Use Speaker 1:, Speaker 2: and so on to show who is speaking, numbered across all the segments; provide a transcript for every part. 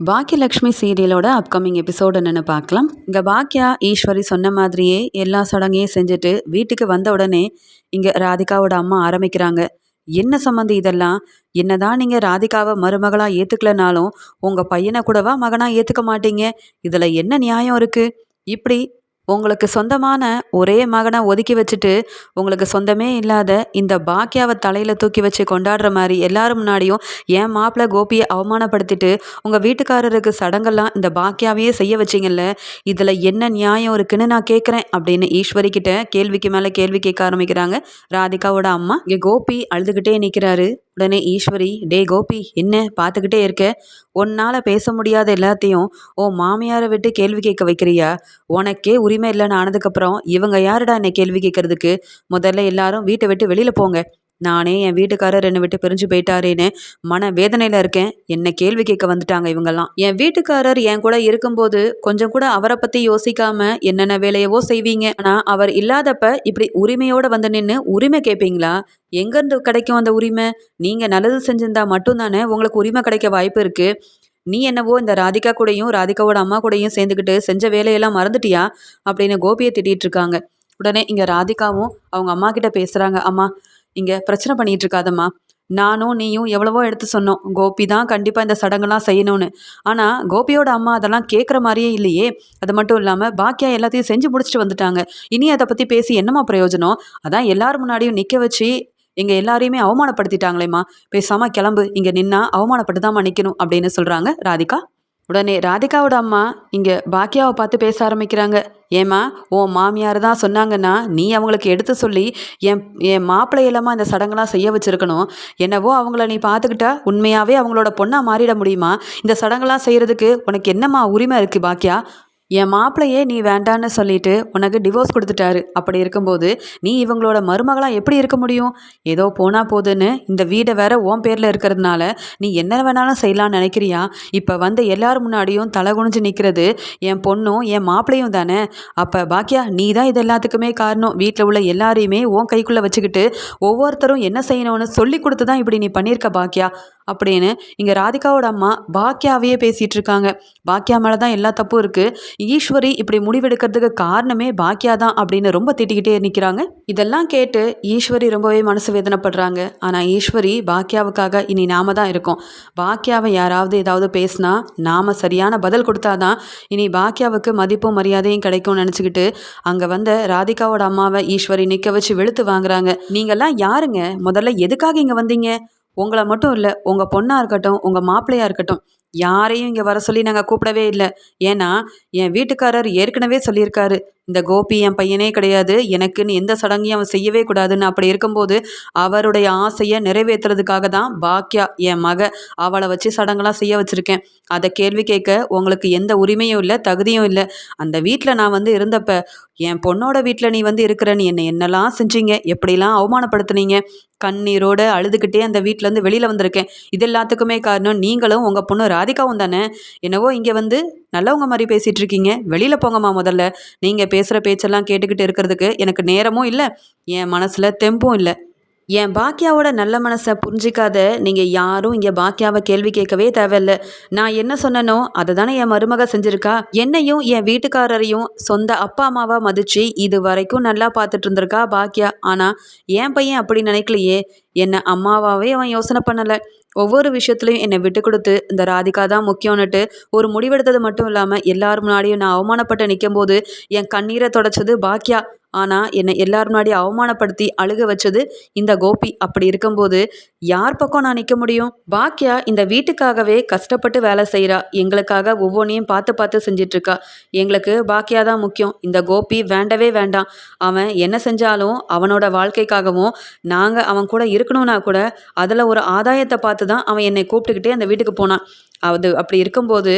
Speaker 1: Bhagyalakshmi சீரியலோட upcoming episode என்னென்னு பார்க்கலாம். இங்கே பாக்கியா ஈஸ்வரி சொன்ன மாதிரியே எல்லா சடங்கையும் செஞ்சுட்டு வீட்டுக்கு வந்த உடனே இங்கே ராதிகாவோட அம்மா ஆரம்பிக்கிறாங்க. என்ன சம்மந்தி இதெல்லாம்? என்னதான் நீங்கள் ராதிகாவை மருமகளாக ஏற்றுக்கலனாலும் உங்கள் பையனை கூடவா மகனாக ஏற்றுக்க மாட்டீங்க? இதில் என்ன நியாயம் இருக்குது இப்படி உங்களுக்கு சொந்தமான ஒரே மகனை ஒதுக்கி வச்சுட்டு உங்களுக்கு சொந்தமே இல்லாத இந்த பாக்கியாவை தலையில் தூக்கி வச்சு கொண்டாடுற மாதிரி எல்லாரும் முன்னாடியும் என் மாப்பிள்ளை கோபியை அவமானப்படுத்திட்டு உங்கள் வீட்டுக்காரருக்கு சடங்கெல்லாம் இந்த பாக்கியாவையே செய்ய வச்சிங்கல்ல? இதில் என்ன நியாயம் இருக்குன்னு நான் கேட்குறேன் அப்படின்னு ஈஸ்வரி கிட்ட கேள்விக்கு மேலே கேள்வி கேட்க ஆரம்பிக்கிறாங்க. ராதிகாவோட அம்மா இங்கே கோபி அழுதுகிட்டே நிற்கிறாரு உடனே ஈஸ்வரி டே கோபி என்ன? பார்த்துக்கிட்டே இருக்க? உன்னால் பேச முடியாத எல்லாத்தையும் ஓ மாமியாரை விட்டு கேள்வி கேட்க வைக்கிறியா? உனக்கே உரிமை இல்லைன்னு ஆனதுக்கப்புறம் இவங்க யாருடா என்னை கேள்வி கேட்கறதுக்கு? முதல்ல எல்லாரும் வீட்டை விட்டு வெளியில் போங்க. நானே என் வீட்டுக்காரர் என்னை விட்டு பிரிஞ்சு போயிட்டாரேன்னு மன வேதனையில் இருக்கேன். என்ன கேள்வி கேட்க வந்துட்டாங்க இவங்கெல்லாம். என் வீட்டுக்காரர் என் கூட இருக்கும்போது கொஞ்சம் கூட அவரை பற்றி யோசிக்காம என்னென்ன வேலையவோ செய்வீங்க. ஆனால் அவர் இல்லாதப்ப இப்படி உரிமையோடு வந்து நின்று உரிமை கேட்பீங்களா எங்கேருந்து கிடைக்கும் அந்த உரிமை? நீங்கள் நல்லது செஞ்சிருந்தா மட்டும்தானே உங்களுக்கு உரிமை கிடைக்க வாய்ப்பு இருக்குது நீ என்னவோ இந்த ராதிகா கூடயும் ராதிகாவோட அம்மா கூடயும் சேர்ந்துக்கிட்டு செஞ்ச வேலையெல்லாம் மறந்துட்டியா? அப்படின்னு கோபியை திட்டிகிட்டு இருக்காங்க. உடனே இங்கே ராதிகாவும் அவங்க அம்மா கிட்ட பேசுகிறாங்க அம்மா இங்கே பிரச்சனை பண்ணிகிட்டு இருக்காதம்மா நானும் நீயும் எவ்வளவோ எடுத்து சொன்னோம். கோபி தான் கண்டிப்பாக இந்த சடங்கெல்லாம் செய்யணும்னு. ஆனால் கோபியோட அம்மா அதெல்லாம் கேட்குற மாதிரியே இல்லையே. அது மட்டும் இல்லாமல் பாக்கியா எல்லாத்தையும் செஞ்சு முடிச்சுட்டு வந்துட்டாங்க. இனி அதை பற்றி பேசி என்னம்மா பிரயோஜனம்? அதான் எல்லாரும் முன்னாடியும் நிற்க வச்சு எங்கள் எல்லாரையுமே அவமானப்படுத்திட்டாங்களேம்மா. பேசாமல் கிளம்பு. இங்கே நின்னா அவமானப்பட்டு தான் நிற்கணும் அப்படின்னு சொல்கிறாங்க ராதிகா. உடனே ராதிகாவோட அம்மா இங்கே பாக்கியாவை பார்த்து பேச ஆரம்பிக்கிறாங்க. ஏம்மா உன் மாமியார் தான் சொன்னாங்கன்னா நீ அவங்களுக்கு எடுத்து சொல்லி என் என் மாப்பிள்ளையிலமா இந்த சடங்கெல்லாம் செய்ய வச்சுருக்கணும். என்னவோ அவங்கள நீ பார்த்துக்கிட்டா உண்மையாகவே அவங்களோட பொண்ணாக மாறிட முடியுமா? இந்த சடங்கெல்லாம் செய்கிறதுக்கு உனக்கு என்னம்மா உரிமை இருக்குது பாக்கியா? என் மாப்பிள்ளையே நீ வேண்டான்னு சொல்லிட்டு உனக்கு டிவோர்ஸ் கொடுத்துட்டாரு. அப்படி இருக்கும்போது நீ இவங்களோட மருமகளாக எப்படி இருக்க முடியும்? ஏதோ போனால் போதுன்னு இந்த வீடை வேற ஓன் பேரில் இருக்கிறதுனால நீ என்ன வேணாலும் செய்யலாம்னு நினைக்கிறியா? இப்போ வந்து எல்லார் முன்னாடியும் தலை குனிஞ்சு நிற்கிறது என் பொண்ணும் என் மாப்பிள்ளையும் தானே. அப்போ பாக்கியா நீ தான் இது எல்லாத்துக்குமே காரணம். வீட்டில் உள்ள எல்லாரையுமே உன் கைக்குள்ளே வச்சுக்கிட்டு ஒவ்வொருத்தரும் என்ன செய்யணும்னு சொல்லி கொடுத்து தான் இப்படி நீ பண்ணியிருக்க பாக்கியா? அப்படின்னு இங்கே ராதிகாவோட அம்மா பாக்கியாவையே பேசிகிட்டு இருக்காங்க பாக்கியா மேலே தான் எல்லா தப்பும் இருக்குது ஈஸ்வரி இப்படி முடிவெடுக்கிறதுக்கு காரணமே பாக்கியா தான் அப்படின்னு ரொம்ப திட்டிக்கிட்டே நிற்கிறாங்க இதெல்லாம் கேட்டு ஈஸ்வரி ரொம்பவே மனசு வேதனைப்படுறாங்க. ஆனால் ஈஸ்வரி பாக்கியாவுக்காக இனி நாம தான் இருக்கோம். பாக்கியாவை யாராவது ஏதாவது பேசினா நாம் சரியான பதில் கொடுத்தாதான் இனி பாக்கியாவுக்கு மதிப்பும் மரியாதையும் கிடைக்கும்னு நினச்சிக்கிட்டு அங்கே வந்த ராதிகாவோட அம்மாவை ஈஸ்வரி நிற்க வச்சு வெளுத்து வாங்குறாங்க. நீங்கள்லாம் யாருங்க? முதல்ல எதுக்காக இங்கே வந்தீங்க? உங்களை மட்டும் இல்லை உங்கள் பொண்ணாக இருக்கட்டும் உங்கள் மாப்பிள்ளையாக இருக்கட்டும் யாரையும் இங்கே வர சொல்லி நாங்கள் கூப்பிடவே இல்லை. ஏன்னா என் வீட்டுக்காரர் ஏற்கனவே சொல்லியிருக்காரு. இந்த கோபி என் பையனே கிடையாது. எனக்குன்னு எந்த சடங்கையும் அவன் செய்யவே கூடாதுன்னு அப்படி இருக்கும்போது அவருடைய ஆசையை நிறைவேற்றுறதுக்காக தான் பாக்கியா என் மக அவளை வச்சு சடங்கெல்லாம் செய்ய வச்சுருக்கேன். அதை கேள்வி கேட்க உங்களுக்கு எந்த உரிமையும் இல்லை தகுதியும் இல்லை. அந்த வீட்டில் நான் வந்து இருந்தப்ப என் பொண்ணோட வீட்டில் நீ வந்து இருக்கிறன்னு என்னை என்னெல்லாம் செஞ்சீங்க? எப்படிலாம் அவமானப்படுத்துனீங்க? கண்ணீரோடு அழுதுகிட்டே அந்த வீட்டிலேருந்து வெளியில் வந்திருக்கேன். இது எல்லாத்துக்குமே காரணம் நீங்களும் உங்கள் பொண்ணு ராதிகாவும் தானே? என்னவோ இங்கே வந்து நல்லவங்க மாதிரி பேசிகிட்டு இருக்கீங்க வெளியில் போங்கம்மா முதல்ல. நீங்கள் பேசுகிற பேச்செல்லாம் கேட்டுக்கிட்டு இருக்கிறதுக்கு எனக்கு நேரமும் இல்லை. என் மனசில் தெம்பும் இல்லை. என் பாக்கியாவோட நல்ல மனசை புரிஞ்சிக்காத நீங்கள் யாரும் இங்கே பாக்கியாவை கேள்வி கேட்கவே தேவையில்ல. நான் என்ன சொன்னனோ அதை தானே என் மருமக செஞ்சுருக்கா? என்னையும் என் வீட்டுக்காரரையும் சொந்த அப்பா அம்மாவாக மதித்து இது வரைக்கும் நல்லா பார்த்துட்டு இருந்திருக்கா பாக்கியா ஆனால் என் பையன் அப்படி நினைக்கலையே. என்னை அம்மாவாகவே அவன் யோசனை பண்ணலை. ஒவ்வொரு விஷயத்துலையும் என்னை விட்டு கொடுத்து இந்த ராதிகா தான் முக்கியம்னுட்டு ஒரு முடிவெடுத்தது மட்டும் இல்லாமல் எல்லார் முன்னாடியும் நான் அவமானப்பட்டு நிற்கும் போது என் கண்ணீரை தொடச்சது பாக்கியா ஆனால் என்னை எல்லார் முன்னாடி அவமானப்படுத்தி அழுக வச்சது இந்த கோபி. அப்படி இருக்கும்போது யார் பக்கம் நான் நிற்க முடியும்? பாக்கியா இந்த வீட்டுக்காகவே கஷ்டப்பட்டு வேலை செய்கிறா எங்களுக்காக ஒவ்வொன்றையும் பார்த்து பார்த்து செஞ்சிட்ருக்கா. எங்களுக்கு பாக்கியா தான் முக்கியம். இந்த கோபி வேண்டவே வேண்டாம். அவன் என்ன செஞ்சாலும் அவனோட வாழ்க்கைக்காகவும் நாங்கள் அவன் கூட இருக்கணும்னா கூட அதில் ஒரு ஆதாயத்தை பார்த்து தான் அவன் என்னை கூப்பிட்டுக்கிட்டே அந்த வீட்டுக்கு போனான். அது அப்படி இருக்கும்போது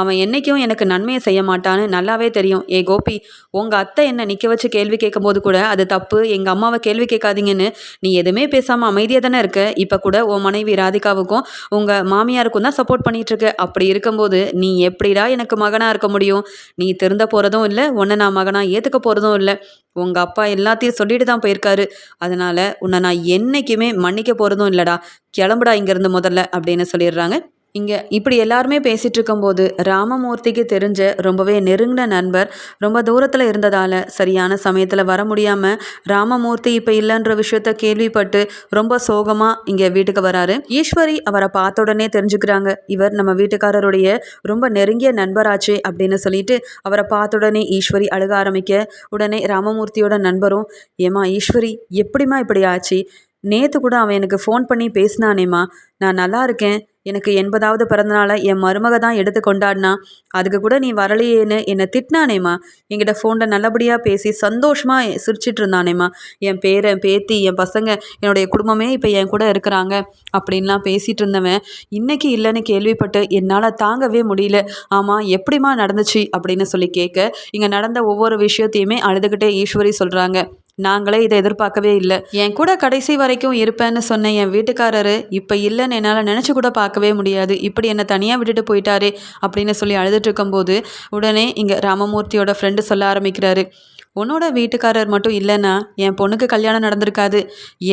Speaker 1: அவன் என்றைக்கும் எனக்கு நன்மையை செய்ய மாட்டான்னு நல்லாவே தெரியும். ஏ கோபி உங்கள் அத்தை என்னை நிற்க வச்சு கேள்வி கேட்கும்போது கூட அது தப்பு. எங்கள் அம்மாவை கேள்வி கேட்காதீங்கன்னு நீ எதுவுமே பேசாமல் அமைதியாக தானே இருக்க? இப்போ கூட உன் மனைவி ராதிகாவுக்கும் உங்கள் மாமியாருக்கும் தான் சப்போர்ட் பண்ணிகிட்ருக்க அப்படி இருக்கும்போது நீ எப்படிடா எனக்கு மகனாக இருக்க முடியும்? நீ திருந்த போகிறதும் இல்லை உன்னை நான் மகனாக ஏற்றுக்க போகிறதும் இல்லை. உங்கள் அப்பா எல்லாத்தையும் சொல்லிட்டு தான் போயிருக்காரு. அதனால் உன்னை நான் என்றைக்குமே மன்னிக்க போகிறதும் இல்லைடா. கிளம்புடா இங்கேருந்து முதல்ல அப்படின்னு சொல்லிடுறாங்க. இங்கே இப்படி எல்லாருமே பேசிகிட்டு இருக்கும்போது ராமமூர்த்திக்கு தெரிஞ்ச ரொம்பவே நெருங்கின நண்பர் ரொம்ப தூரத்தில் இருந்ததால் சரியான சமயத்தில் வர முடியாமல் ராமமூர்த்தி இப்போ இல்லைன்ற விஷயத்த கேள்விப்பட்டு ரொம்ப சோகமாக இங்கே வீட்டுக்கு வராரு. ஈஸ்வரி அவரை பார்த்த உடனே தெரிஞ்சுக்கிறாங்க. இவர் நம்ம வீட்டுக்காரருடைய ரொம்ப நெருங்கிய நண்பராச்சு அப்படின்னு சொல்லிட்டு அவரை பார்த்த உடனே ஈஸ்வரி அழுக ஆரம்பிக்க உடனே ராமமூர்த்தியோட நண்பரும் ஏமா ஈஸ்வரி எப்படிம்மா இப்படி ஆச்சு? நேற்று கூட அவன் எனக்கு ஃபோன் பண்ணி பேசினானேம்மா. நான் நல்லா இருக்கேன். எனக்கு எண்பதாவது பிறந்தநாளை என் மருமக தான் எடுத்து கொண்டாடினா அதுக்கு கூட நீ வரலையேன்னு என்னை திட்டினானேம்மா. என்கிட்ட ஃபோனில் நல்லபடியாக பேசி சந்தோஷமாக சிரிச்சிட்டு இருந்தானேம்மா. என் பேரன் பேத்தி என் பசங்க என்னுடைய குடும்பமே இப்போ என் கூட இருக்கிறாங்க அப்படின்லாம் பேசிகிட்டு இருந்தவன் இன்னைக்கு இல்லைன்னு கேள்விப்பட்டு என்னால் தாங்கவே முடியல. ஆமாம் எப்படிம்மா நடந்துச்சு அப்படின்னு சொல்லி கேட்க இங்கே நடந்த ஒவ்வொரு விஷயத்தையுமே அழுதுகிட்டே ஈஸ்வரி சொல்கிறாங்க நாங்களே இதை எதிர்பார்க்கவே இல்லை. என் கூட கடைசி வரைக்கும் இருப்பேன்னு சொன்ன என் வீட்டுக்காரரு இப்போ இல்லைன்னு என்னால் நினச்சி கூட பார்க்கவே முடியாது. இப்படி என்னை தனியாக விட்டுட்டு போயிட்டாரே அப்படின்னு சொல்லி அழுதுட்டு இருக்கும்போது உடனே இங்கே ராமமூர்த்தியோட ஃப்ரெண்டு சொல்ல ஆரம்பிக்கிறாரு. உன்னோட வீட்டுக்காரர் மட்டும் இல்லைன்னா என் பொண்ணுக்கு கல்யாணம் நடந்திருக்காது.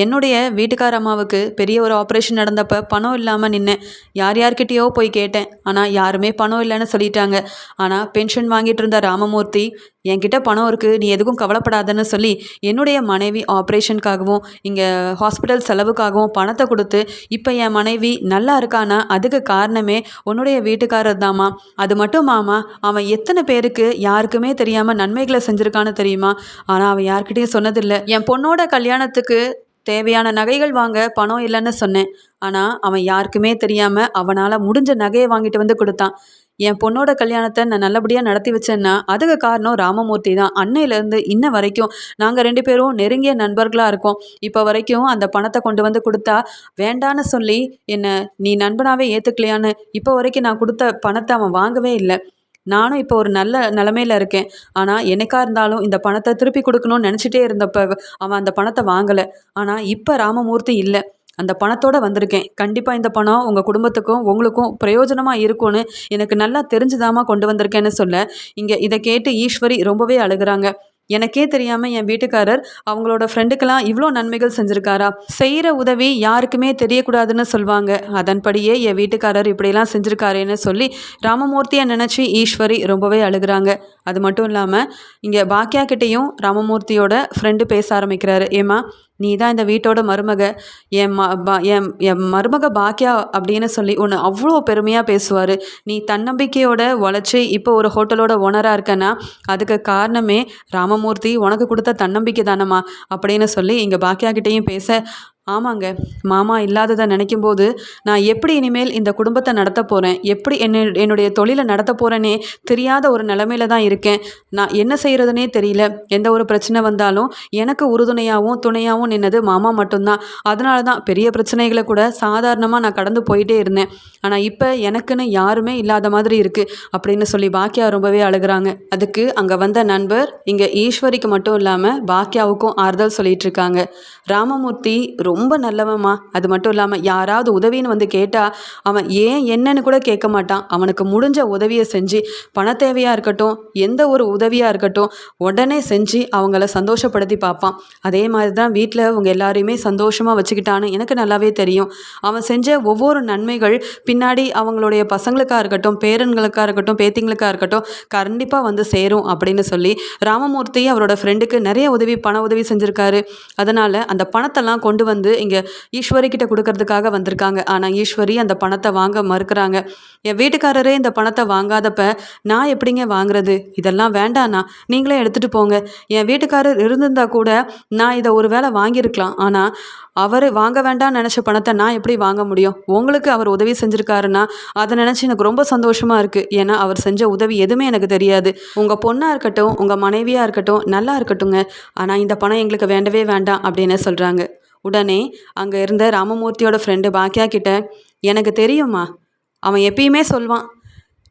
Speaker 1: என்னுடைய வீட்டுக்கார அம்மாவுக்கு பெரிய ஒரு ஆப்ரேஷன் நடந்தப்போ பணம் இல்லாமல் நின்னேன் யார் யார்கிட்டயோ போய் கேட்டேன். ஆனால் யாருமே பணம் இல்லைன்னு சொல்லிட்டாங்க. ஆனால் பென்ஷன் வாங்கிட்டு இருந்த ராமமூர்த்தி என்கிட்ட பணம் இருக்குது நீ எதுக்கும் கவலைப்படாதன்னு சொல்லி என்னுடைய மனைவி ஆப்ரேஷனுக்காகவும் இங்கே ஹாஸ்பிட்டல் செலவுக்காகவும் பணத்தை கொடுத்து இப்போ என் மனைவி நல்லா இருக்கானா? அதுக்கு காரணமே உன்னுடைய வீட்டுக்காரர் தாம்மா. அது மட்டும் மாமா அவன் எத்தனை பேருக்கு யாருக்குமே தெரியாமல் நன்மைகளை செஞ்சுருக்கான்னு தெரியுமா? ஆனால் அவன் யார்கிட்டையும் சொன்னதில்லை. என் பொண்ணோட கல்யாணத்துக்கு தேவையான நகைகள் வாங்க பணம் இல்லைன்னு சொன்னேன். ஆனால் அவன் யாருக்குமே தெரியாமல் அவனால் முடிஞ்ச நகையை வாங்கிட்டு வந்து கொடுத்தான். என் பொண்ணோட கல்யாணத்தை நான் நல்லபடியாக நடத்தி வச்சேன்னா அதுக்கு காரணம் ராமமூர்த்தி தான். அன்னையிலேருந்து இன்ன வரைக்கும் நாங்கள் ரெண்டு பேரும் நெருங்கிய நண்பர்களாக இருக்கோம். இப்போ வரைக்கும் அந்த பணத்தை கொண்டு வந்து கொடுத்தா வேண்டான்னு சொல்லி என்னை நீ நண்பனாகவே ஏற்றுக்கலையான்னு இப்போ வரைக்கும் நான் கொடுத்த பணத்தை அவன் வாங்கவே இல்லை. நானும் இப்போ ஒரு நல்ல நிலமையில இருக்கேன். ஆனால் என்னைக்கா இருந்தாலும் இந்த பணத்தை திருப்பி கொடுக்கணும்னு நினச்சிட்டே இருந்தப்ப அவன் அந்த பணத்தை வாங்கலை. ஆனால் இப்போ ராமமூர்த்தி இல்லை. அந்த பணத்தோடு வந்திருக்கேன். கண்டிப்பாக இந்த பணம் உங்கள் குடும்பத்துக்கும் உங்களுக்கும் பிரயோஜனமாக இருக்கும்னு எனக்கு நல்லா தெரிஞ்சுதாமா கொண்டு வந்திருக்கேன்னு சொல்ல இங்கே இதை கேட்டு ஈஸ்வரி ரொம்பவே அழுகிறாங்க. எனக்கே தெரியாமல் என் வீட்டுக்காரர் அவங்களோட ஃப்ரெண்டுக்கெல்லாம் இவ்வளோ நன்மைகள் செஞ்சுருக்காரா? செய்கிற உதவி யாருக்குமே தெரியக்கூடாதுன்னு சொல்லுவாங்க அதன்படியே என் வீட்டுக்காரர் இப்படியெல்லாம் செஞ்சுருக்காரேன்னு சொல்லி ராமமூர்த்தியை நினச்சி ஈஸ்வரி ரொம்பவே அழுகிறாங்க. அது மட்டும் இல்லாமல் இங்கே பாக்கியா கிட்டேயும் ராமமூர்த்தியோட ஃப்ரெண்டு பேச ஆரம்பிக்கிறாரு. ஏமா நீ தான் இந்த வீட்டோட மருமக. என் ம என் என் மருமக பாக்கியா அப்படின்னு சொல்லி உன்னை அவ்வளோ பெருமையாக பேசுவார். நீ தன்னம்பிக்கையோட உழைச்சி இப்போ ஒரு ஹோட்டலோட ஓனராக இருக்கேன்னா அதுக்கு காரணமே ராமமூர்த்தி உனக்கு கொடுத்த தன்னம்பிக்கை தானம்மா அப்படின்னு சொல்லி இங்கே பாக்கியா கிட்டேயும் பேச ஆமாங்க. மாமா இல்லாததை நினைக்கும் போது நான் எப்படி இனிமேல் இந்த குடும்பத்தை நடத்த போகிறேன் எப்படி என்ன என்னுடைய தொழிலை நடத்த போகிறேனே தெரியாத ஒரு நிலமையில தான் இருக்கேன். நான் என்ன செய்கிறதுனே தெரியல. எந்த ஒரு பிரச்சனை வந்தாலும் எனக்கு உறுதுணையாகவும் துணையாகவும் நின்னது மாமா மட்டும்தான். அதனால தான் பெரிய பிரச்சனைகளை கூட சாதாரணமாக நான் கடந்து போயிட்டே இருந்தேன். ஆனால் இப்போ எனக்குன்னு யாருமே இல்லாத மாதிரி இருக்குது அப்படின்னு சொல்லி பாக்கியா ரொம்பவே அழுகிறாங்க. அதுக்கு அங்கே வந்த நண்பர் இங்கே ஈஸ்வரிக்கு மட்டும் இல்லாமல் பாக்கியாவுக்கும் ஆறுதல் சொல்லிட்டு இருக்காங்க. ராமமூர்த்தி ரொம்ப ரொம்ப நல்லவன்மா. அது மட்டும் இல்லாமல் யாராவது உதவின்னு வந்து கேட்டால் அவன் ஏன் என்னன்னு கூட கேட்க மாட்டான். அவனுக்கு முடிஞ்ச உதவியை செஞ்சு பண தேவையாக இருக்கட்டும் எந்த ஒரு உதவியாக இருக்கட்டும் உடனே செஞ்சு அவங்கள சந்தோஷப்படுத்தி பார்ப்பான். அதே மாதிரி தான் வீட்டில் அவங்க எல்லாரையுமே சந்தோஷமாக வச்சுக்கிட்டான்னு எனக்கு நல்லாவே தெரியும். அவன் செஞ்ச ஒவ்வொரு நன்மைகள் பின்னாடி அவங்களுடைய பசங்களுக்காக இருக்கட்டும் பேரன்களுக்காக இருக்கட்டும் பேத்திங்களுக்காக இருக்கட்டும் கண்டிப்பாக வந்து சேரும் அப்படின்னு சொல்லி ராமமூர்த்தி அவரோட ஃப்ரெண்டுக்கு நிறைய உதவி பண உதவி செஞ்சுருக்காரு. அதனால் அந்த பணத்தெல்லாம் கொண்டு வந்து வந்து இங்கே ஈஸ்வரி கிட்ட கொடுக்கறதுக்காக வந்திருக்காங்க. ஆனால் ஈஸ்வரி அந்த பணத்தை வாங்க மறுக்கிறாங்க. என் வீட்டுக்காரரே இந்த பணத்தை வாங்காதப்ப நான் எப்படிங்க வாங்குறது? இதெல்லாம் வேண்டாண்ணா. நீங்களே எடுத்துகிட்டு போங்க. என் வீட்டுக்காரர் இருந்திருந்தா கூட நான் இதை ஒரு வேளை வாங்கியிருக்கலாம். ஆனால் அவர் வாங்க வேண்டாம்னு நினச்ச பணத்தை நான் எப்படி வாங்க முடியும்? உங்களுக்கு அவர் உதவி செஞ்சுருக்காருன்னா அதை நினச்சி எனக்கு ரொம்ப சந்தோஷமாக இருக்குது ஏன்னா அவர் செஞ்ச உதவி எதுவுமே எனக்கு தெரியாது. உங்கள் பொண்ணாக இருக்கட்டும் உங்கள் மனைவியாக இருக்கட்டும் நல்லா இருக்கட்டுங்க ஆனால் இந்த பணம் எங்களுக்கு வேண்டவே வேண்டாம் அப்படின்னு சொல்கிறாங்க உடனே அங்கே இருந்த ராமமூர்த்தியோட ஃப்ரெண்டு பாக்கியா கிட்ட எனக்கு தெரியுமா அவன் எப்பயுமே சொல்வான்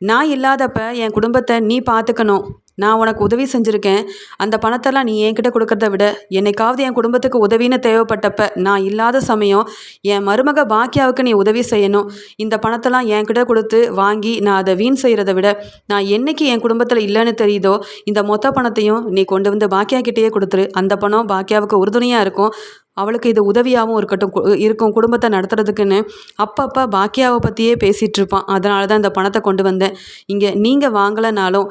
Speaker 1: நான் இல்லாதப்ப என் குடும்பத்தை நீ பார்த்துக்கணும் நான் உனக்கு உதவி செஞ்சுருக்கேன். அந்த பணத்தெல்லாம் நீ என்கிட்ட கொடுக்கறத விட என்னைக்காவது என் குடும்பத்துக்கு உதவின்னு தேவைப்பட்டப்ப நான் இல்லாத சமயம் என் மருமக பாக்கியாவுக்கு நீ உதவி செய்யணும். இந்த பணத்தெல்லாம் என்கிட்ட கொடுத்து வாங்கி நான் அதை வீண் செய்கிறத விட நான் என்னைக்கு என் குடும்பத்தில் இல்லைன்னு தெரியுதோ இந்த மொத்த பணத்தையும் நீ கொண்டு வந்து பாக்கியா கிட்டேயே கொடுத்துரு. அந்த பணம் பாக்கியாவுக்கு உறுதுணையாக இருக்கும். அவளுக்கு இது உதவியாகவும் இருக்கட்டும். கு- இருக்கும் குடும்பத்தை நடத்துறதுக்குன்னு அப்பப்போ பாக்கியாவை பற்றியே பேசிகிட்ருப்பான் அதனால தான் இந்த பணத்தை கொண்டு வந்தேன். இங்கே நீங்கள் வாங்கலைனாலும்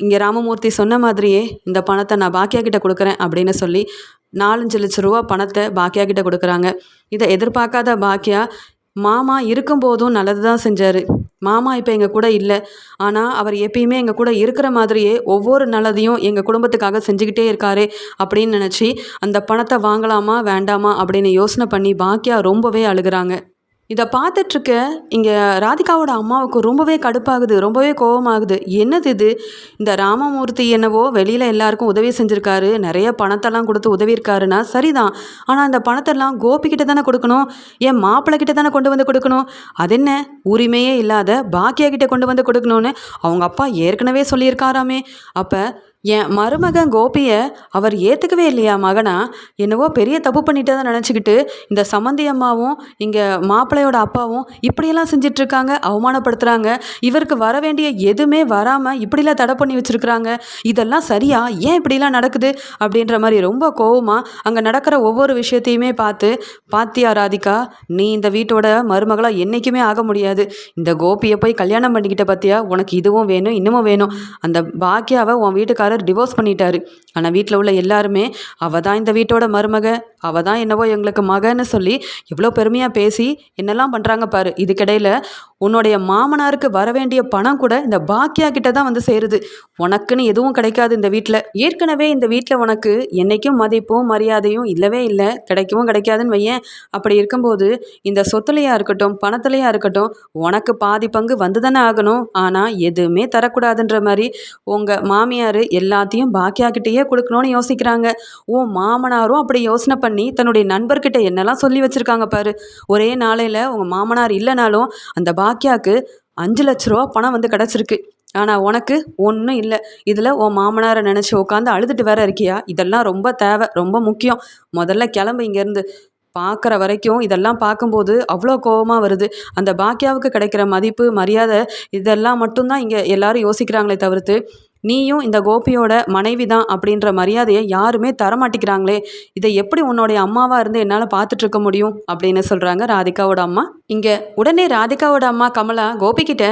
Speaker 1: இங்கே ராமமூர்த்தி சொன்ன மாதிரியே இந்த பணத்தை நான் பாக்கியா கிட்ட கொடுக்குறேன் அப்படின்னு சொல்லி நாலஞ்சு லட்ச ரூபா பணத்தை பாக்கியா கிட்ட கொடுக்குறாங்க. இதை எதிர்பார்க்காத பாக்கியா மாமா இருக்கும்போதும் நல்லது தான் செஞ்சார். மாமா இப்போ எங்கள் கூட இல்லை. ஆனால் அவர் எப்பயுமே எங்கள் கூட இருக்கிற மாதிரியே ஒவ்வொரு நல்லதையும் எங்கள் குடும்பத்துக்காக செஞ்சுக்கிட்டே இருக்காரே அப்படின்னு நினச்சி அந்த பணத்தை வாங்கலாமா வேண்டாமா? அப்படின்னு யோசனை பண்ணி பாக்கியா ரொம்பவே அழுகிறாங்க. இதை பார்த்துட்ருக்க இங்கே ராதிகாவோட அம்மாவுக்கு ரொம்பவே கடுப்பாகுது ரொம்பவே கோவமாகுது. என்னது இது? இந்த ராமமூர்த்தி என்னவோ வெளியில் எல்லாருக்கும் உதவி செஞ்சுருக்காரு நிறைய பணத்தெல்லாம் கொடுத்து உதவியிருக்காருன்னா சரிதான். ஆனால் அந்த பணத்தெல்லாம் கோபிக்கிட்ட தானே கொடுக்கணும்? என் மாப்பிள்ளை கிட்ட தானே கொண்டு வந்து கொடுக்கணும்? அது என்ன? உரிமையே இல்லாத பாக்கியா கிட்டே கொண்டு வந்து கொடுக்கணும்னு அவங்க அப்பா ஏற்கனவே சொல்லியிருக்காராமே. அப்போ என் மருமகன் கோபியை அவர் ஏற்றுக்கவே இல்லையா மகனா? என்னவோ பெரிய தப்பு பண்ணிட்டதை நினச்சிக்கிட்டு இந்த சம்மந்தி அம்மாவும் இங்கே மாப்பிள்ளையோட அப்பாவும் இப்படியெல்லாம் செஞ்சிட்ருக்காங்க அவமானப்படுத்துகிறாங்க இவருக்கு வர வேண்டிய எதுவுமே வராமல் இப்படிலாம் தடை பண்ணி வச்சுருக்குறாங்க. இதெல்லாம் சரியா? ஏன் இப்படிலாம் நடக்குது? அப்படின்ற மாதிரி ரொம்ப கோவமாக அங்கே நடக்கிற ஒவ்வொரு விஷயத்தையுமே பார்த்து பாத்தியா ராதிகா நீ இந்த வீட்டோட மருமகளாக என்றைக்குமே ஆக முடியாது. இந்த கோபியை போய் கல்யாணம் பண்ணிக்கிட்ட பார்த்தியா உனக்கு இதுவும் வேணும் இன்னமும் வேணும். அந்த பாக்கியாவை உன் வீட்டுக்காரர் டிவோர்ஸ் பண்ணிட்டாரு. ஆனால் வீட்டில் உள்ள எல்லாருமே அவள் தான் இந்த வீட்டோட மருமக அவள் தான் என்னவோ எங்களுக்கு மகன்னு சொல்லி இவ்வளோ பெருமையாக பேசி என்னெல்லாம் பண்ணுறாங்க பாரு. இதுக்கிடையில் உன்னுடைய மாமனாருக்கு வர வேண்டிய பணம் கூட இந்த பாக்கியா கிட்ட தான் வந்து சேருது. உனக்குன்னு எதுவும் கிடைக்காது இந்த வீட்டில் ஏற்கனவே இந்த வீட்டில் உனக்கு என்னைக்கும் மதிப்பும் மரியாதையும் இல்லவே இல்லை. கிடைக்கவும் கிடைக்காதுன்னு வையேன். அப்படி இருக்கும்போது இந்த சொத்துலையாக இருக்கட்டும் பணத்துலையாக இருக்கட்டும் உனக்கு பாதி பங்கு வந்து தானே ஆகணும். ஆனால் எதுவுமே தரக்கூடாதுன்ற மாதிரி உங்கள் மாமியார் எல்லாத்தையும் பாக்கியாக்கிட்டேயே கொடுக்கணும்னு யோசிக்கிறாங்க. ஓ மாமனாரும் அப்படி யோசனை பண்ணி தன்னுடைய நண்பர்கிட்ட என்னெல்லாம் சொல்லி வச்சுருக்காங்க பாரு. ஒரே நாளையில் உங்கள் மாமனார் இல்லைனாலும் அந்த பாக்கியாவுக்கு அஞ்சு லட்ச ரூபா பணம் வந்து கிடச்சிருக்கு. ஆனால் உனக்கு ஒன்றும் இல்லை. இதில் உன் மாமனாரை நினச்சி உட்காந்து அழுதுட்டு வேற இருக்கியா? இதெல்லாம் ரொம்ப தேவை ரொம்ப முக்கியம். முதல்ல கிளம்பு இங்கேருந்து. பார்க்குற வரைக்கும் இதெல்லாம் பார்க்கும்போது அவ்வளோ கோவமாக வருது. அந்த பாக்கியாவுக்கு கிடைக்கிற மதிப்பு மரியாதை இதெல்லாம் மட்டும்தான் இங்கே எல்லாரும் யோசிக்கிறாங்களே தவிர்த்து. நீயும் இந்த கோபியோட மனைவி தான் அப்படின்ற மரியாதையை யாருமே தரமாட்டிக்கிறாங்களே. இதை எப்படி உன்னோடைய அம்மாவாக இருந்து என்னால் பார்த்துட்டு இருக்க முடியும் அப்படின்னு சொல்கிறாங்க ராதிகாவோட அம்மா. இங்கே உடனே ராதிகாவோட அம்மா கமலா கோபிக்கிட்ட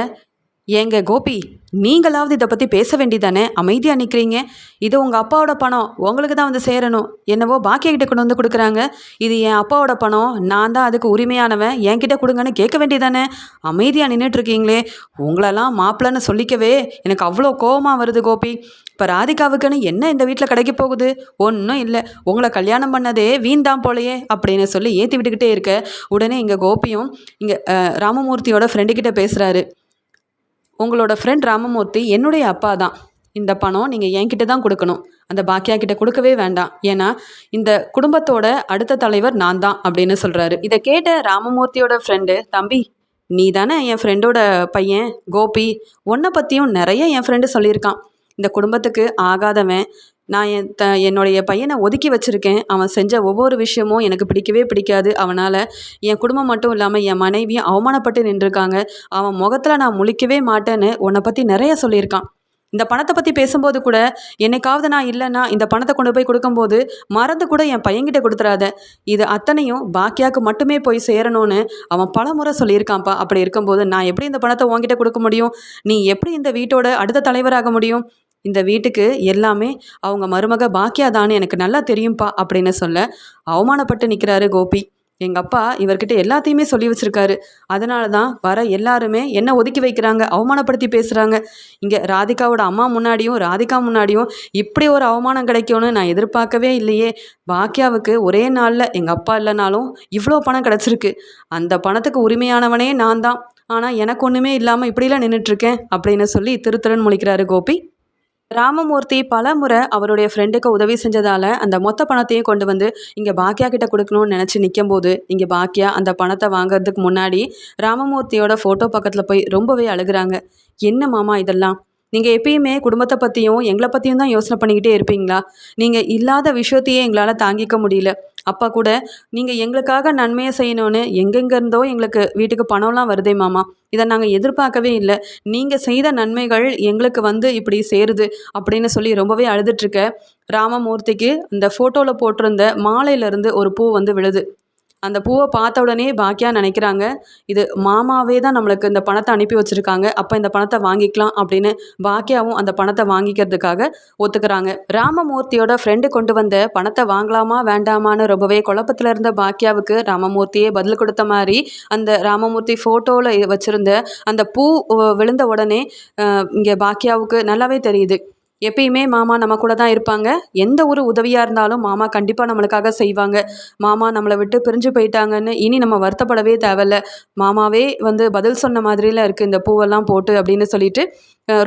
Speaker 1: ஏங்க கோபி நீங்களாவது இதை பற்றி பேச வேண்டிதானே அமைதியாக நிற்கிறீங்க இது உங்கள் அப்பாவோட பணம். உங்களுக்கு தான் வந்து சேரணும். என்னவோ பாக்கியக்கிட்ட கொண்டு வந்து கொடுக்குறாங்க. இது என் அப்பாவோட பணம். நான் தான் அதுக்கு உரிமையானவன். என்கிட்ட கொடுங்கன்னு கேட்க வேண்டியதானே? அமைதியாக நின்றுட்டு இருக்கீங்களே உங்களெல்லாம் மாப்பிள்ளன்னு சொல்லிக்கவே எனக்கு அவ்வளோ கோவமாக வருது கோபி. இப்போ ராதிகாவுக்குன்னு என்ன இந்த வீட்டில் கிடைக்க போகுது? ஒன்றும் இல்லை. உங்களை கல்யாணம் பண்ணதே வீண் தான் போலையே அப்படின்னு சொல்லி ஏற்றி விட்டுக்கிட்டே இருக்க. உடனே இங்கே கோபியும் இங்கே ராமமூர்த்தியோட ஃப்ரெண்டுக்கிட்ட பேசுகிறாரு உங்களோட ஃப்ரெண்ட் ராமமூர்த்தி என்னுடைய அப்பா தான். இந்த பணம் நீங்கள் என்கிட்ட தான் கொடுக்கணும். அந்த பாக்கியா கிட்ட கொடுக்கவே வேண்டாம். ஏன்னா இந்த குடும்பத்தோட அடுத்த தலைவர் நான் தான் அப்படின்னு சொல்கிறாரு இதை கேட்ட ராமமூர்த்தியோட ஃப்ரெண்டு தம்பி நீ தானே என் ஃப்ரெண்டோட பையன்? கோபி உன்னை பற்றியும் நிறைய என் ஃப்ரெண்டு சொல்லியிருக்கான். இந்த குடும்பத்துக்கு ஆகாதவன் நான் என் த என்னுடைய பையனை ஒதுக்கி வச்சுருக்கேன். அவன் செஞ்ச ஒவ்வொரு விஷயமும் எனக்கு பிடிக்கவே பிடிக்காது. அவனால் என் குடும்பம் மட்டும் இல்லாமல் என் மனைவியும் அவமானப்பட்டு நின்றுருக்காங்க. அவன் முகத்தில் நான் முழிக்கவே மாட்டேன்னு உன்னை பற்றி நிறைய சொல்லியிருக்கான். இந்த பணத்தை பற்றி பேசும்போது கூட என்னைக்காவது நான் இல்லைன்னா இந்த பணத்தை கொண்டு போய் கொடுக்கும்போது மறந்து கூட என் பையன்கிட்ட கொடுத்துறாத. இது அத்தனையும் பாக்கியாவுக்கு மட்டுமே போய் சேரணும்னு அவன் பல முறை சொல்லியிருக்கான்ப்பா. அப்படி இருக்கும்போது நான் எப்படி இந்த பணத்தை உன்கிட்ட கொடுக்க முடியும்? நீ எப்படி இந்த வீட்டோட அடுத்த தலைவராக முடியும்? இந்த வீட்டுக்கு எல்லாமே அவங்க மருமக பாக்கியா தான்னு எனக்கு நல்லா தெரியும்ப்பா அப்படின்னு சொல்ல அவமானப்பட்டு நிற்கிறாரு கோபி. எங்கள் அப்பா இவர்கிட்ட எல்லாத்தையுமே சொல்லி வச்சுருக்காரு. அதனால தான் வர எல்லாருமே என்ன ஒதுக்கி வைக்கிறாங்க அவமானப்படுத்தி பேசுகிறாங்க இங்கே ராதிகாவோட அம்மா முன்னாடியும் ராதிகா முன்னாடியும் இப்படி ஒரு அவமானம் கிடைக்கும்னு நான் எதிர்பார்க்கவே இல்லையே. பாக்கியாவுக்கு ஒரே நாளில் எங்கள் அப்பா இல்லைனாலும் இவ்வளோ பணம் கிடச்சிருக்கு. அந்த பணத்துக்கு உரிமையானவனே நான் தான். ஆனால் எனக்கு ஒன்றுமே இல்லாமல் இப்படிலாம் நின்றுட்டுருக்கேன் அப்படின்னு சொல்லி திரு முழிக்கிறாரு கோபி. ராமமூர்த்தி பல முறை அவருடைய ஃப்ரெண்டுக்கு உதவி செஞ்சதால் அந்த மொத்த பணத்தையும் கொண்டு வந்து இங்கே பாக்கியா கிட்ட கொடுக்கணும்னு நினச்சி நிற்கும்போது இங்கே பாக்கியா அந்த பணத்தை வாங்குறதுக்கு முன்னாடி ராமமூர்த்தியோட ஃபோட்டோ பக்கத்தில் போய் ரொம்பவே அழுகுறாங்க. என்ன மாமா இதெல்லாம்? நீங்கள் எப்பயுமே குடும்பத்தை பற்றியும் எங்களை பற்றியும் தான் யோசனை பண்ணிக்கிட்டே இருப்பீங்களா? நீங்கள் இல்லாத விஷயத்தையே எங்களால் தாங்கிக்க முடியல. அப்பா கூட நீங்கள் எங்களுக்காக நன்மையை செய்யணும்னு எங்கெங்கேருந்தோ எங்களுக்கு வீட்டுக்கு பணம்லாம் வருதே மாமா. இதை நாங்கள் எதிர்பார்க்கவே இல்லை. நீங்கள் செய்த நன்மைகள் எங்களுக்கு வந்து இப்படி சேருது அப்படின்னு சொல்லி ரொம்பவே அழுதுட்ருக்க ராமமூர்த்திக்கு இந்த ஃபோட்டோவில் போட்டிருந்த மாலையிலேருந்து ஒரு பூ வந்து விழுது. அந்த பூவை பார்த்த உடனே பாக்கியா நினைக்கிறாங்க இது மாமாவே தான் நம்மளுக்கு இந்த பணத்தை அனுப்பி வச்சுருக்காங்க அப்போ இந்த பணத்தை வாங்கிக்கலாம் அப்படின்னு பாக்கியாவும் அந்த பணத்தை வாங்கிக்கிறதுக்காக ஒத்துக்கிறாங்க. ராமமூர்த்தியோட ஃப்ரெண்டு கொண்டு வந்த பணத்தை வாங்கலாமா வேண்டாமான்னு ரொம்பவே குழப்பத்தில் இருந்த பாக்கியாவுக்கு ராமமூர்த்தியே பதில் கொடுத்த மாதிரி அந்த ராமமூர்த்தி ஃபோட்டோவில் வச்சுருந்த அந்த பூ விழுந்த உடனே இங்கே பாக்கியாவுக்கு நல்லாவே தெரியுது. எப்பயுமே மாமா நம்ம கூட தான் இருப்பாங்க. எந்த ஒரு உதவியாக இருந்தாலும் மாமா கண்டிப்பாக நம்மளுக்காக செய்வாங்க. மாமா நம்மளை விட்டு பிரிஞ்சு போயிட்டாங்கன்னு இனி நம்ம வருத்தப்படவே தேவையில்ல. மாமாவே வந்து பதில் சொன்ன மாதிரியில் இருக்குது இந்த பூவெல்லாம் போட்டு அப்படின்னு சொல்லிட்டு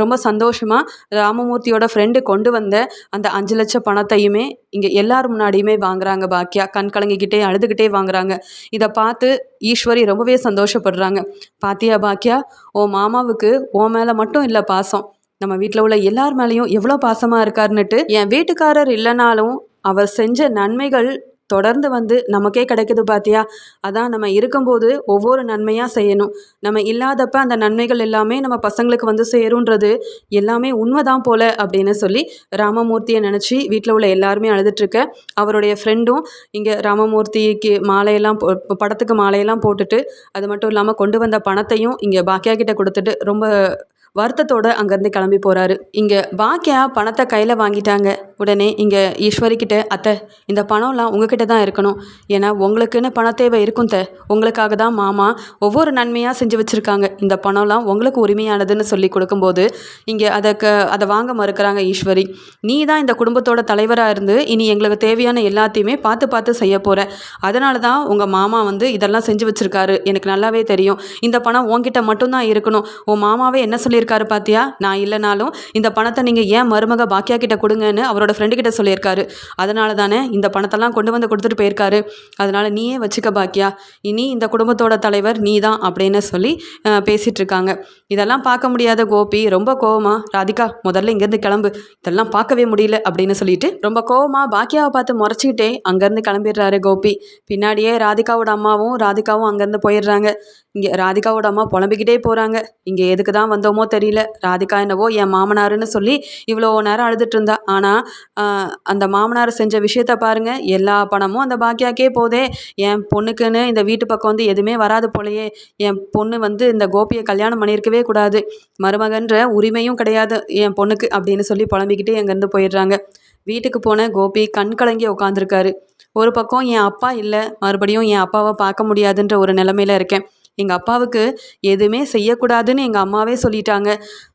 Speaker 1: ரொம்ப சந்தோஷமாக ராமமூர்த்தியோட ஃப்ரெண்டு கொண்டு வந்த அந்த அஞ்சு லட்சம் பணத்தையுமே இங்கே எல்லார் முன்னாடியுமே வாங்குறாங்க பாக்கியா. கண் கலங்கிக்கிட்டே அழுதுகிட்டே வாங்குறாங்க. இதை பார்த்து ஈஸ்வரி ரொம்பவே சந்தோஷப்படுறாங்க. பாத்தியா பாக்கியா ஓ மாமாவுக்கு ஓ மேலே மட்டும் இல்லை பாசம். நம்ம வீட்டில் உள்ள எல்லார் மேலேயும் எவ்வளோ பாசமாக இருக்காருன்னுட்டு என் வீட்டுக்காரர் இல்லைனாலும் அவர் செஞ்ச நன்மைகள் தொடர்ந்து வந்து நமக்கே கிடைக்குது பார்த்தியா அதான் நம்ம இருக்கும்போது ஒவ்வொரு நன்மையாக செய்யணும். நம்ம இல்லாதப்ப அந்த நன்மைகள் எல்லாமே நம்ம பசங்களுக்கு வந்து சேருன்றது எல்லாமே உண்மைதான் போல அப்படின்னு சொல்லி ராமமூர்த்தியை நினச்சி வீட்டில் உள்ள எல்லாருமே அழுதுட்டுருக்க அவருடைய ஃப்ரெண்டும் இங்கே ராமமூர்த்திக்கு மாலையெல்லாம் படத்துக்கு மாலையெல்லாம் போட்டுட்டு அது மட்டும் இல்லாமல் கொண்டு வந்த பணத்தையும் இங்கே பாக்கியா கிட்ட கொடுத்துட்டு ரொம்ப வருத்தத்தோடு அங்கேருந்து கிளம்பி போகிறாரு இங்கே பாக்கியா பணத்தை கையில் வாங்கிட்டாங்க. உடனே இங்கே ஈஸ்வரிக்கிட்ட அத்தை இந்த பணம்லாம் உங்ககிட்ட தான் இருக்கணும். ஏன்னா உங்களுக்குன்னு பண தேவை இருக்கும் த உங்களுக்காக தான் மாமா ஒவ்வொரு நன்மையாக செஞ்சு வச்சுருக்காங்க. இந்த பணம்லாம் உங்களுக்கு உரிமையானதுன்னு சொல்லி கொடுக்கும்போது இங்கே அதை க அதை வாங்க மறுக்கிறாங்க ஈஸ்வரி. நீ தான் இந்த குடும்பத்தோட தலைவராக இருந்து இனி எங்களுக்கு தேவையான எல்லாத்தையுமே பார்த்து பார்த்து செய்ய போகிற அதனால தான் உங்கள் மாமா வந்து இதெல்லாம் செஞ்சு வச்சுருக்காரு. எனக்கு நல்லாவே தெரியும். இந்த பணம் உங்ககிட்ட மட்டும்தான் இருக்கணும். உன் மாமாவே என்ன சொல்லி சொல்லியிருக்காரு பாத்தியா? நான் இல்லைனாலும் இந்த பணத்தை நீங்கள் ஏன் மருமக பாக்கியா கிட்ட கொடுங்கன்னு அவரோட ஃப்ரெண்டு கிட்ட சொல்லியிருக்காரு. அதனால தானே இந்த பணத்தெல்லாம் கொண்டு வந்து கொடுத்துட்டு போயிருக்காரு. அதனால் நீயே வச்சுக்க பாக்கியா இனி இந்த குடும்பத்தோட தலைவர் நீ தான் அப்படின்னு சொல்லி பேசிகிட்டு இருக்காங்க. இதெல்லாம் பார்க்க முடியாத கோபி. ரொம்ப கோவமா ராதிகா முதல்ல இங்கேருந்து கிளம்பு. இதெல்லாம் பார்க்கவே முடியல அப்படின்னு சொல்லிட்டு ரொம்ப கோவமா பாக்கியாவை பார்த்து முறைச்சிக்கிட்டே அங்கேருந்து கிளம்பிடுறாரு கோபி. பின்னாடியே ராதிகாவோட அம்மாவும் ராதிகாவும் அங்கேருந்து போயிடுறாங்க. இங்கே ராதிகாவோட அம்மா புலம்பிக்கிட்டே போகிறாங்க இங்கே எதுக்கு தான் வந்தோமோ தெரியல. ராதிகா என்னவோ என் மாமனாருன்னு சொல்லி இவ்வளோ நேரம் அழுதுட்டு இருந்தா. ஆனால் அந்த மாமனார் செஞ்ச விஷயத்த பாருங்கள் எல்லா பணமும் அந்த பாக்கியாக்கே போதே. என் பொண்ணுக்குன்னு இந்த வீட்டு பக்கம் வந்து எதுவுமே வராது போலையே. என் பொண்ணு வந்து இந்த கோபியை கல்யாணம் பண்ணியிருக்கவே கூடாது மருமகன்ற உரிமையும் கிடையாது. என் பொண்ணுக்கு அப்படின்னு சொல்லி புலம்பிக்கிட்டே அங்கேருந்து போயிடுறாங்க. வீட்டுக்கு போன கோபி கண் கலங்கி உட்காந்துருக்காரு ஒரு பக்கம் என் அப்பா இல்லை மறுபடியும் என் அப்பாவை பார்க்க முடியாதுன்ற ஒரு நிலமையில இருக்கேன். எங்கள் அப்பாவுக்கு எதுவுமே செய்யக்கூடாதுன்னு எங்கள் அம்மாவே சொல்லிட்டாங்க.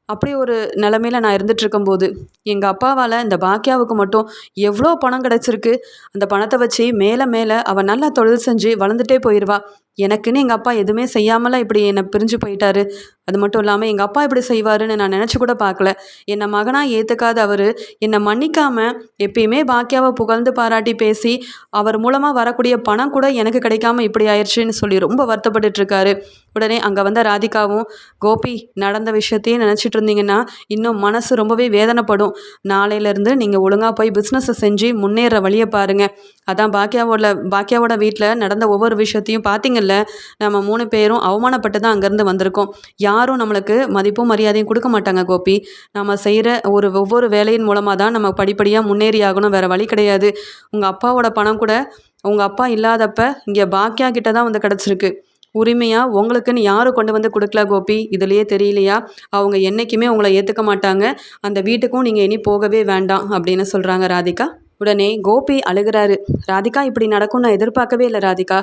Speaker 1: அப்படி ஒரு நிலமையில நான் இருந்துகிட்ருக்கும்போது எங்கள் அப்பாவால் இந்த பாக்கியாவுக்கு மட்டும் எவ்வளோ பணம் கிடச்சிருக்கு. அந்த பணத்தை வச்சு மேலே மேலே அவள் நல்லா தொழில் செஞ்சு வளர்ந்துட்டே போயிடுவா எனக்குன்னு எங்கள் அப்பா எதுவுமே செய்யாமலாம் இப்படி என்னை பிரிஞ்சு போயிட்டாரு. அது மட்டும் இல்லாமல் எங்கள் அப்பா இப்படி செய்வாருன்னு நான் நினச்சி கூட பார்க்கல. என்னை மகனாக ஏற்றுக்காத அவர். என்னை மன்னிக்காமல் எப்பயுமே பாக்கியாவை புகழ்ந்து பாராட்டி பேசி அவர் மூலமாக வரக்கூடிய பணம் கூட எனக்கு கிடைக்காம இப்படி ஆயிடுச்சுன்னு சொல்லி ரொம்ப வருத்தப்பட்டுட்ருக்காரு உடனே அங்கே வந்த ராதிகாவும் கோபி நடந்த விஷயத்தையும் நினச்சிட்டு இருந்தீங்கன்னா இன்னும் மனசு ரொம்பவே வேதனைப்படும். நாளையிலேருந்து நீங்கள் ஒழுங்காக போய் பிஸ்னஸை செஞ்சு முன்னேற வழியை பாருங்கள் அதான் பாக்கியாவோட பாக்கியாவோட வீட்டில் நடந்த ஒவ்வொரு விஷயத்தையும் பார்த்தீங்கல்ல நம்ம மூணு பேரும் அவமானப்பட்டு தான் அங்கேருந்து வந்திருக்கோம். யாரும் நம்மளுக்கு மதிப்பும் மரியாதையும் கொடுக்க மாட்டாங்க கோபி. நம்ம செய்கிற ஒரு ஒவ்வொரு வேலையின் மூலமாக தான் நம்ம படிப்படியாக முன்னேறி ஆகணும் வேறு வழி கிடையாது. உங்கள் அப்பாவோட பணம் கூட உங்கள் அப்பா இல்லாதப்ப இங்கே பாக்கியா கிட்ட தான் வந்து கிடச்சிருக்கு. உரிமையாக உங்களுக்குன்னு யாரும் கொண்டு வந்து கொடுக்கல கோபி. இதுலேயே தெரியலையா? அவங்க என்றைக்குமே உங்களை ஏற்றுக்க மாட்டாங்க. அந்த வீட்டுக்கும் நீங்கள் இனி போகவே வேண்டாம் அப்படின்னு சொல்கிறாங்க ராதிகா. உடனே கோபி அழுகிறாரு. ராதிகா இப்படி நடக்கும் நான் எதிர்பார்க்கவே இல்லை ராதிகா.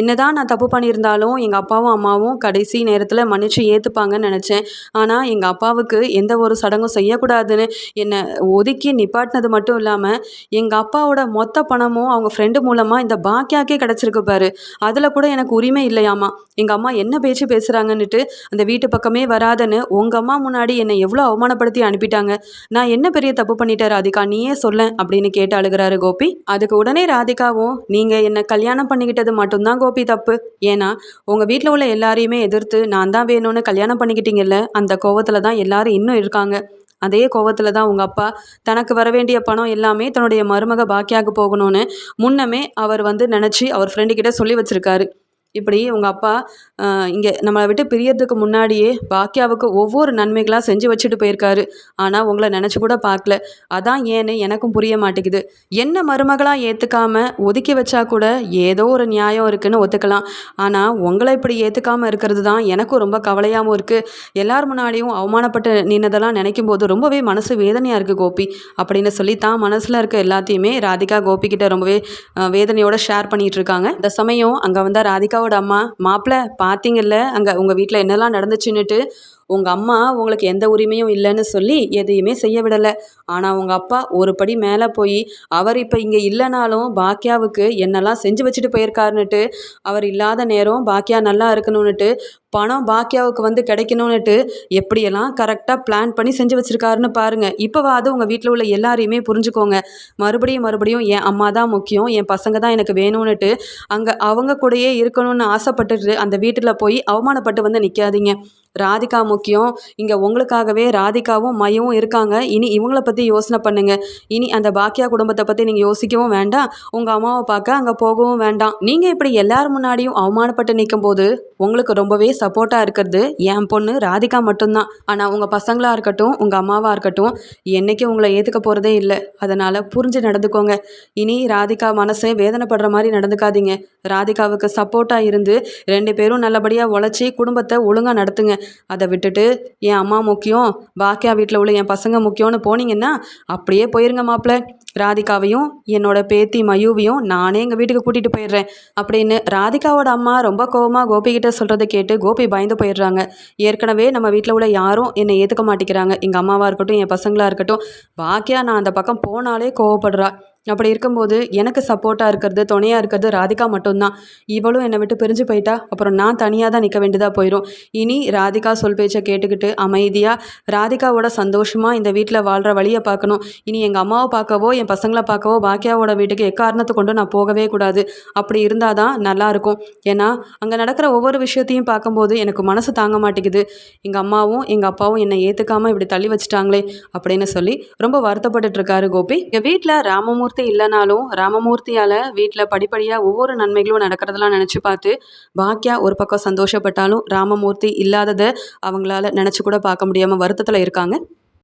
Speaker 1: என்னதான் நான் தப்பு பண்ணியிருந்தாலும் எங்கள் அப்பாவும் அம்மாவும் கடைசி நேரத்தில் மன்னிச்சு ஏற்றுப்பாங்கன்னு நினச்சேன். ஆனால் எங்கள் அப்பாவுக்கு எந்த ஒரு சடங்கும் செய்யக்கூடாதுன்னு என்னை ஒதுக்கி நிப்பாட்டினது மட்டும் இல்லாமல் எங்கள் அப்பாவோட மொத்த பணமும் அவங்க ஃப்ரெண்டு மூலமாக இந்த பாக்கியாக்கே கிடச்சிருக்கு பாரு. அதில் கூட எனக்கு உரிமை இல்லையாமா எங்கள் அம்மா என்ன பேச்சு பேசுகிறாங்கன்னுட்டு அந்த வீட்டு பக்கமே வராதுன்னு உங்கள் அம்மா முன்னாடி என்னை எவ்வளோ அவமானப்படுத்தி அனுப்பிட்டாங்க. நான் என்ன பெரிய தப்பு பண்ணிட்டேன் ராதிகா? நீயே சொல்ல அப்படின்னு கேட்டு கேட்டு அழுகிறாரு கோபி. அதுக்கு உடனே ராதிகாவும் நீங்கள் என்னை கல்யாணம் பண்ணிக்கிட்டது மட்டும்தான் கோபி தப்பு. ஏன்னா உங்கள் வீட்டில் உள்ள எல்லாரையுமே எதிர்த்து நான் தான் வேணும்னு கல்யாணம் பண்ணிக்கிட்டீங்கல்ல அந்த கோவத்தில் தான் எல்லாரும் இன்னும் இருக்காங்க. அதே கோவத்தில் தான் உங்கள் அப்பா தனக்கு வர வேண்டிய பணம் எல்லாமே தன்னுடைய மருமக பாக்கியாவுக்கு போகணும்னு முன்னமே அவர் வந்து நினச்சி அவர் ஃப்ரெண்டுக்கிட்ட சொல்லி வச்சுருக்காரு. இப்படி உங்கள் அப்பா இங்கே நம்மளை விட்டு பிரியறதுக்கு முன்னாடியே பாக்கியாவுக்கு ஒவ்வொரு நன்மைகளாக செஞ்சு வச்சுட்டு போயிருக்காரு. ஆனால் உங்களை நினச்சி கூட பார்க்கல அதான் ஏன்னு எனக்கும் புரிய மாட்டேங்குது. என்ன மருமகளாக ஏற்றுக்காம ஒதுக்கி வச்சா கூட ஏதோ ஒரு நியாயம் இருக்குன்னு ஒத்துக்கலாம். ஆனால் உங்களை இப்படி ஏற்றுக்காமல் இருக்கிறது தான் எனக்கும் ரொம்ப கவலையாகவும் இருக்குது எல்லார் முன்னாடியும் அவமானப்பட்டு நின்னதெல்லாம் நினைக்கும் போது ரொம்பவே மனசு வேதனையாக இருக்குது கோபி. அப்படின்னு சொல்லி தான் மனசில் இருக்க எல்லாத்தையுமே ராதிகா கோபிக்கிட்ட ரொம்பவே வேதனையோட ஷேர் பண்ணிகிட்டு இருக்காங்க. இந்த சமயம் அங்கே வந்தால் ராதிகா அக்காவோட அம்மா மாப்பிள்ள பார்த்தீங்கல்ல அங்கே உங்கள் வீட்டில் என்னெல்லாம் நடந்துச்சுன்னுட்டு உங்கள் அம்மா உங்களுக்கு எந்த உரிமையும் இல்லைன்னு சொல்லி எதையுமே செய்ய விடலை. ஆனால் உங்கள் அப்பா ஒரு படி மேலே போய் அவர் இப்போ இங்கே இல்லைனாலும் பாக்கியாவுக்கு என்னெல்லாம் செஞ்சு வச்சுட்டு போயிருக்காருன்னுட்டு அவர் இல்லாத நேரம் பாக்கியா நல்லா இருக்கணும்னுட்டு பணம் பாக்கியாவுக்கு வந்து கிடைக்கணும்னுட்டு எப்படியெல்லாம் கரெக்டாக பிளான் பண்ணி செஞ்சு வச்சுருக்காருன்னு பாருங்கள் இப்போவாது உங்கள் வீட்டில் உள்ள எல்லாரையுமே புரிஞ்சுக்கோங்க. மறுபடியும் மறுபடியும் என் அம்மா தான் முக்கியம் என் பசங்க தான் எனக்கு வேணும்னுட்டு அங்கே அவங்க கூடயே இருக்கணும்னு ஆசைப்பட்டுட்டு அந்த வீட்டில் போய் அவமானப்பட்டு வந்து நிற்காதீங்க ராதிகா முக்கியம். இங்கே உங்களுக்காகவே ராதிகாவும் மையவும் இருக்காங்க. இனி இவங்களை பற்றி யோசனை பண்ணுங்கள் இனி அந்த பாக்கியா குடும்பத்தை பற்றி நீங்கள் யோசிக்கவும் வேண்டாம். உங்கள் அம்மாவை பார்க்க அங்கே போகவும் வேண்டாம். நீங்கள் இப்படி எல்லார் முன்னாடியும் அவமானப்பட்டு நிற்கும் போது உங்களுக்கு ரொம்பவே சப்போர்ட்டாக இருக்கிறது என் பொண்ணு ராதிகா மட்டும்தான். ஆனால் உங்கள் பசங்களாக இருக்கட்டும் உங்கள் அம்மாவாக இருக்கட்டும் என்றைக்கும் உங்களை ஏற்றுக்க போகிறதே இல்லை. அதனால் புரிஞ்சு நடந்துக்கோங்க. இனி ராதிகா மனசை வேதனைப்படுற மாதிரி நடந்துக்காதீங்க. ராதிகாவுக்கு சப்போர்ட்டாக இருந்து ரெண்டு பேரும் நல்லபடியாக உழைச்சி குடும்பத்தை ஒழுங்காக நடத்துங்க. அதை விட்டுட்டு என் அம்மா முக்கியம் பாக்கியா வீட்டில் உள்ள என் பசங்க முக்கியம்னு போனீங்கன்னா அப்படியே போயிருங்க மாப்பிள்ள ராதிகாவையும் என்னோட பேத்தி மயூவையும் நானே எங்கள் வீட்டுக்கு கூட்டிகிட்டு போயிடுறேன் அப்படின்னு ராதிகாவோட அம்மா ரொம்ப கோபமாக கோபிக்கிட்ட சொல்கிறத கேட்டு கோபி பயந்து போயிடுறாங்க. ஏற்கனவே நம்ம வீட்டில் உள்ள யாரும் என்னை ஏற்றுக்க மாட்டேங்கிறாங்க. எங்கள் அம்மாவாக இருக்கட்டும் என் பசங்களாக இருக்கட்டும். பாக்கியா நான் அந்த பக்கம் போனாலே கோவப்படுறா. அப்படி இருக்கும்போது எனக்கு சப்போர்ட்டாக இருக்கிறது துணையாக இருக்கிறது ராதிகா மட்டும்தான். இவளும் என்னை விட்டு பிரிஞ்சு போயிட்டா அப்புறம் நான் தனியாக தான் நிற்க வேண்டியதாக போயிடும் இனி ராதிகா சொல் பேச்சை கேட்டுக்கிட்டு அமைதியாக ராதிகாவோட சந்தோஷமாக இந்த வீட்டில் வாழ்கிற வழியை பார்க்கணும். இனி எங்கள் அம்மாவை பார்க்கவோ என் பசங்களை பார்க்கவோ பாக்கியாவோட வீட்டுக்கு எக்காரணத்தை கொண்டு நான் போகவே கூடாது. அப்படி இருந்தால் தான் நல்லாயிருக்கும் ஏன்னா அங்கே நடக்கிற ஒவ்வொரு விஷயத்தையும் பார்க்கும்போது எனக்கு மனசு தாங்க மாட்டேங்குது. எங்கள் அம்மாவும் எங்கள் அப்பாவும் என்னை ஏற்றுக்காமல் இப்படி தள்ளி வச்சுட்டாங்களே அப்படின்னு சொல்லி ரொம்ப வருத்தப்பட்டுட்டு இருக்காரு கோபி. எங்கள் வீட்டில் ராமமூர்த்தி ராமமூர்த்தி இல்லைனாலும் ராமமூர்த்தியால் வீட்டில் படிப்படியாக ஒவ்வொரு நன்மைகளும் நடக்கிறதெல்லாம் நினச்சி பார்த்து பாக்கியா ஒரு பக்கம் சந்தோஷப்பட்டாலும் ராமமூர்த்தி இல்லாததை அவங்களால நினச்சி கூட பார்க்க முடியாமல் வருத்தத்தில் இருக்காங்க.